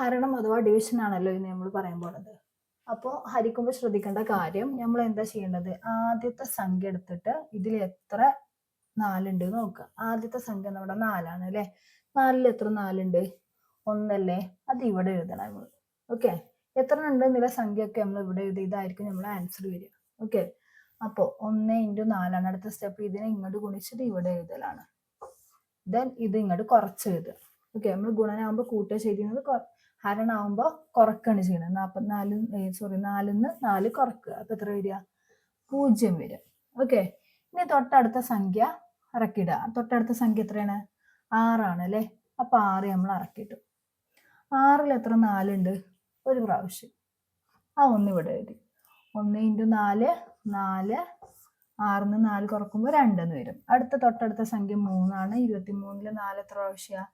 ഹരണം അഥവാ ഡിവിഷൻ ആണല്ലോ ഇന്ന് നമ്മൾ പറയാൻ പോണത്. അപ്പോൾ ഹരിക്കുമ്പോൾ ശ്രദ്ധിക്കേണ്ട കാര്യം നമ്മൾ എന്താ ചെയ്യേണ്ടത്? ആദ്യത്തെ സംഖ്യ എടുത്തിട്ട് ഇതിൽ എത്ര നാലുണ്ട് നോക്കുക ആദ്യത്തെ സംഖ്യ നമ്മുടെ നാലാണ് അല്ലേ? നാലിൽ എത്ര നാലുണ്ട്? ഒന്നല്ലേ? അത് ഇവിടെ എഴുതണം നമ്മൾ ഓക്കെ എത്ര ഉണ്ട് എന്നുള്ള സംഖ്യയൊക്കെ നമ്മൾ ഇവിടെ എഴുതി ഇതായിരിക്കും നമ്മൾ ആൻസർ വരിക. ഓക്കെ അപ്പോൾ ഒന്ന് ഇന്റു നാലാണ്. അടുത്ത സ്റ്റെപ്പ് ഇതിനെ ഇങ്ങോട്ട് ഗുണിച്ചിട്ട് ഇവിടെ എഴുതലാണ്. ദെൻ ഇത് ഇങ്ങോട്ട് കുറച്ച് എഴുതുക. ഓക്കെ നമ്മൾ ഗുണനാകുമ്പോൾ കൂട്ടുക ചെയ്യുന്നത് കൊ- കുറക്കുകയാണ് ചെയ്യുന്നത് നാൽപ്പത്തിനാല് സോറി നാലിന്ന് നാല് കുറക്കുക. അപ്പം എത്ര വരിക? പൂജ്യം വരിക. ഓക്കെ ഇനി തൊട്ടടുത്ത സംഖ്യ ഇറക്കിയിടുക. തൊട്ടടുത്ത സംഖ്യ എത്രയാണ്? ആറാണ് അല്ലേ? അപ്പം ആറ് നമ്മൾ ഇറക്കിയിട്ടു. ആറിൽ എത്ര? നാലുണ്ട്. ഒരു പ്രാവശ്യം. ആ ഒന്ന് ഇവിടെ എഴുതി. ഒന്ന് ഇന്റു നാല് നാല്. ആറിന്ന് നാല് കുറക്കുമ്പോൾ രണ്ടെന്ന് വരും. അടുത്ത തൊട്ടടുത്ത സംഖ്യ മൂന്നാണ്. ഇരുപത്തി മൂന്നിൽ നാല് എത്ര പ്രാവശ്യമാണ്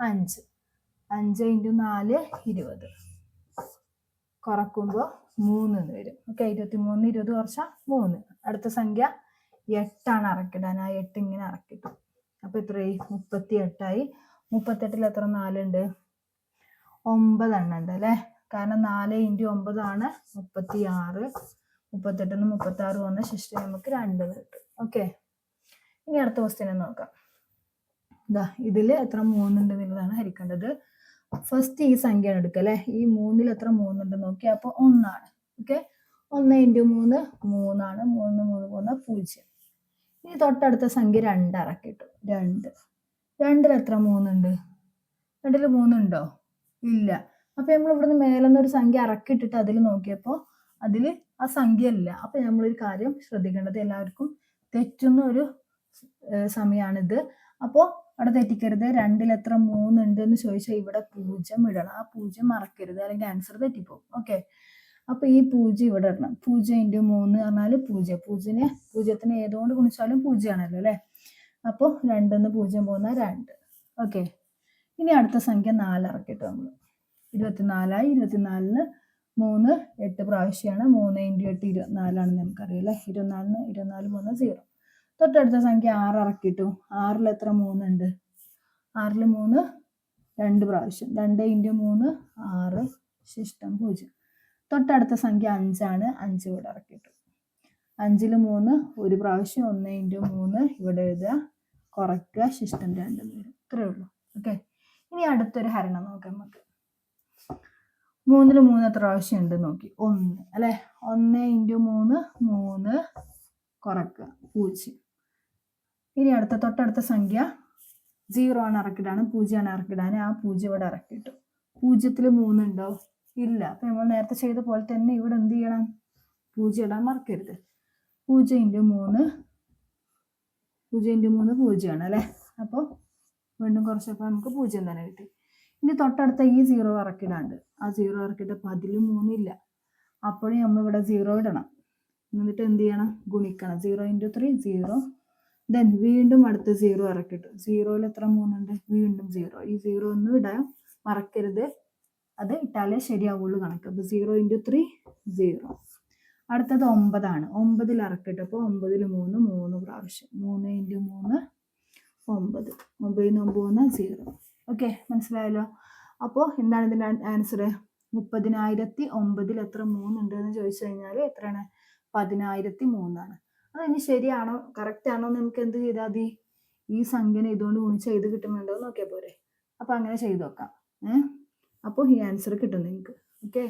അഞ്ച്. അഞ്ച് ഇന്റു നാല് ഇരുപത്. കുറക്കുമ്പോൾ മൂന്ന് എന്ന് വരും. ഓക്കെ ഇരുപത്തി മൂന്ന് ഇരുപത് കുറച്ചാൽ മൂന്ന്. അടുത്ത സംഖ്യ എട്ടാണ് അറക്കിടാൻ. ആ എട്ട് ഇങ്ങനെ അറക്കിട്ടു. അപ്പോൾ എത്രയായി? മുപ്പത്തി എട്ടായി മുപ്പത്തെട്ടിൽ എത്ര നാലുണ്ട്? ഒമ്പതെണ്ണം ഉണ്ട് അല്ലേ? കാരണം നാല് ഇന്റു ഒമ്പതാണ് മുപ്പത്തി ആറ് മുപ്പത്തെട്ടിന് മുപ്പത്തി ആറ് വന്ന ശിഷ്ടം നമുക്ക് രണ്ട് കിട്ടും. ഓക്കെ. ഇനി അടുത്ത ക്വസ്റ്റ്യനെ നോക്കാം. ഇതാ ഇതിൽ എത്ര മൂന്നുണ്ട് എന്നുള്ളതാണ് ഹരിക്കേണ്ടത്. ഫസ്റ്റ് ഈ സംഖ്യയാണ് എടുക്കുക അല്ലെ? ഈ മൂന്നിൽ എത്ര മൂന്നുണ്ട് നോക്കി അപ്പോൾ ഒന്നാണ്. ഓക്കെ ഒന്ന് ഇന്റു മൂന്ന് മൂന്നാണ്. മൂന്ന് മൂന്ന് മൂന്ന് പൂജ്യം. ഇനി തൊട്ടടുത്ത സംഖ്യ രണ്ട് ഇറക്കിട്ടു രണ്ട്. രണ്ടിൽ എത്ര മൂന്നുണ്ട്? രണ്ടിൽ മൂന്നുണ്ടോ? ഇല്ല. അപ്പൊ നമ്മൾ ഇവിടുന്ന് മേലെന്നൊരു സംഖ്യ ഇറക്കിയിട്ടിട്ട് അതിൽ നോക്കിയപ്പോൾ അതിൽ ആ സംഖ്യ ഇല്ല. അപ്പൊ നമ്മളൊരു കാര്യം ശ്രദ്ധിക്കേണ്ടത് എല്ലാവർക്കും തെറ്റുന്ന ഒരു സമയമാണിത് അപ്പോൾ അവിടെ തെറ്റിക്കരുത്. രണ്ടിൽ എത്ര മൂന്നുണ്ട് എന്ന് ചോദിച്ചാൽ ഇവിടെ പൂജ്യം ഇടണം. ആ പൂജ്യം മറക്കരുത്. അല്ലെങ്കിൽ ആൻസർ തെറ്റിപ്പോകും ഓക്കെ അപ്പൊ ഈ പൂജ്യം ഇവിടെ ഇടണം. പൂജ്യം ഇന്റു മൂന്ന് പറഞ്ഞാൽ പൂജ്യം. പൂജ്യന് പൂജ്യത്തിന് ഏതുകൊണ്ട് ഗുണിച്ചാലും പൂജ്യമാണല്ലോ അല്ലേ? അപ്പോൾ രണ്ടെന്ന് പൂജ്യം പോകുന്ന രണ്ട്. ഓക്കെ ഇനി അടുത്ത സംഖ്യ നാല് ഇറക്കിട്ടു നമ്മൾ ഇരുപത്തിനാലായി ഇരുപത്തിനാലിന് മൂന്ന് എട്ട് പ്രാവശ്യമാണ് മൂന്ന് ഇന്റു എട്ട് ഇരുപത്തിനാലാണെന്ന് നമുക്കറിയാം അല്ലേ? ഇരുപത്തിനാലിന് ഇരുപത്തിനാല് മൂന്ന് സീറോ. തൊട്ടടുത്ത സംഖ്യ ആറ് ഇറക്കിയിട്ടു. ആറിൽ എത്ര? മൂന്നുണ്ട് ആറിൽ മൂന്ന് രണ്ട് പ്രാവശ്യം. രണ്ട് ഇന്റു മൂന്ന് ആറ്. ശിഷ്ടം പൂജ്യം. തൊട്ടടുത്ത സംഖ്യ അഞ്ചാണ്. അഞ്ച് ഇവിടെ ഇറക്കിയിട്ടു. അഞ്ചിൽ മൂന്ന് ഒരു പ്രാവശ്യം. ഒന്ന് ഇന്റു മൂന്ന് ഇവിടെ എഴുതുക. കുറയ്ക്കുക. ശിഷ്ടം രണ്ടും വരും. ഇത്രയേ ഉള്ളൂ. ഓക്കെ? ഇനി അടുത്തൊരു ഹരണം നോക്കാം നമുക്ക്. മൂന്നിൽ മൂന്ന് എത്ര പ്രാവശ്യം ഉണ്ട് നോക്കി. ഒന്ന്. അല്ലെ? ഒന്ന് ഇന്റു മൂന്ന് മൂന്ന്. കുറക്കുക പൂജ്യം. ഇനി അടുത്ത തൊട്ടടുത്ത സംഖ്യ സീറോ ആണ് ഇറക്കിടാണ് പൂജ്യമാണ് ഇറക്കിടാൻ ആ പൂജ്യം ഇവിടെ ഇറക്കിയിട്ടു പൂജ്യത്തിൽ മൂന്നുണ്ടോ? ഇല്ല. അപ്പൊ നമ്മൾ നേരത്തെ ചെയ്ത പോലെ തന്നെ ഇവിടെ എന്ത് ചെയ്യണം? പൂജ്യം ഇടാൻ മറക്കരുത്. പൂജ്യം ഇന്റു മൂന്ന്. പൂജ്യം ഇന്റു മൂന്ന് പൂജ്യമാണ് അല്ലേ? അപ്പോൾ വീണ്ടും കുറച്ചപ്പോൾ നമുക്ക് പൂജ്യം തന്നെ കിട്ടി. ഇനി തൊട്ടടുത്ത ഈ സീറോ ഇറക്കിടാണ്ട് ആ സീറോ ഇറക്കിയിട്ട് പതിൽ മൂന്നില്ല. അപ്പോഴും നമ്മൾ ഇവിടെ സീറോ ഇടണം. എന്നിട്ട് എന്ത് ചെയ്യണം? ഗുണിക്കണം. Zero into three zero then വീണ്ടും അടുത്ത സീറോ ഇറക്കിട്ടു സീറോയിൽ എത്ര മൂന്നുണ്ട്? വീണ്ടും സീറോ ഈ സീറോ ഒന്ന് ഇടാൻ മറക്കരുത്. അത് ഇട്ടാലേ ശരിയാവുള്ളൂ കണക്ക്. അപ്പോൾ സീറോ ഇന്റു ത്രീ സീറോ അടുത്തത് ഒമ്പതാണ്. ഒമ്പതിൽ ഇറക്കിട്ടപ്പോൾ ഒമ്പതിൽ മൂന്ന് മൂന്ന് പ്രാവശ്യം. മൂന്ന് ഇന്റു മൂന്ന് ഒമ്പത്. ഒമ്പതിൽ നിന്ന് ഒമ്പത് സീറോ ഓക്കെ മനസ്സിലായല്ലോ? അപ്പോൾ എന്താണ് ഇതിന്റെ ആൻസർ മുപ്പതിനായിരത്തി ഒമ്പതിൽ എത്ര മൂന്നുണ്ട് എന്ന് ചോദിച്ചു കഴിഞ്ഞാൽ എത്രയാണ്? പതിനായിരത്തി മൂന്നാണ്. അത് ഇനി ശരിയാണോ? കറക്റ്റ് ആണോ നമുക്ക് എന്ത് ചെയ്താൽ മതി? ഈ സംഖ്യനെ ഇതുകൊണ്ട് ഗുണിച്ച് ചെയ്ത് കിട്ടുന്നുണ്ടോ നോക്കിയാൽ പോരെ. അപ്പോൾ അങ്ങനെ ചെയ്ത് നോക്കാം. ഏഹ് അപ്പോൾ ഈ ആൻസർ കിട്ടും നിങ്ങൾക്ക് ഓക്കെ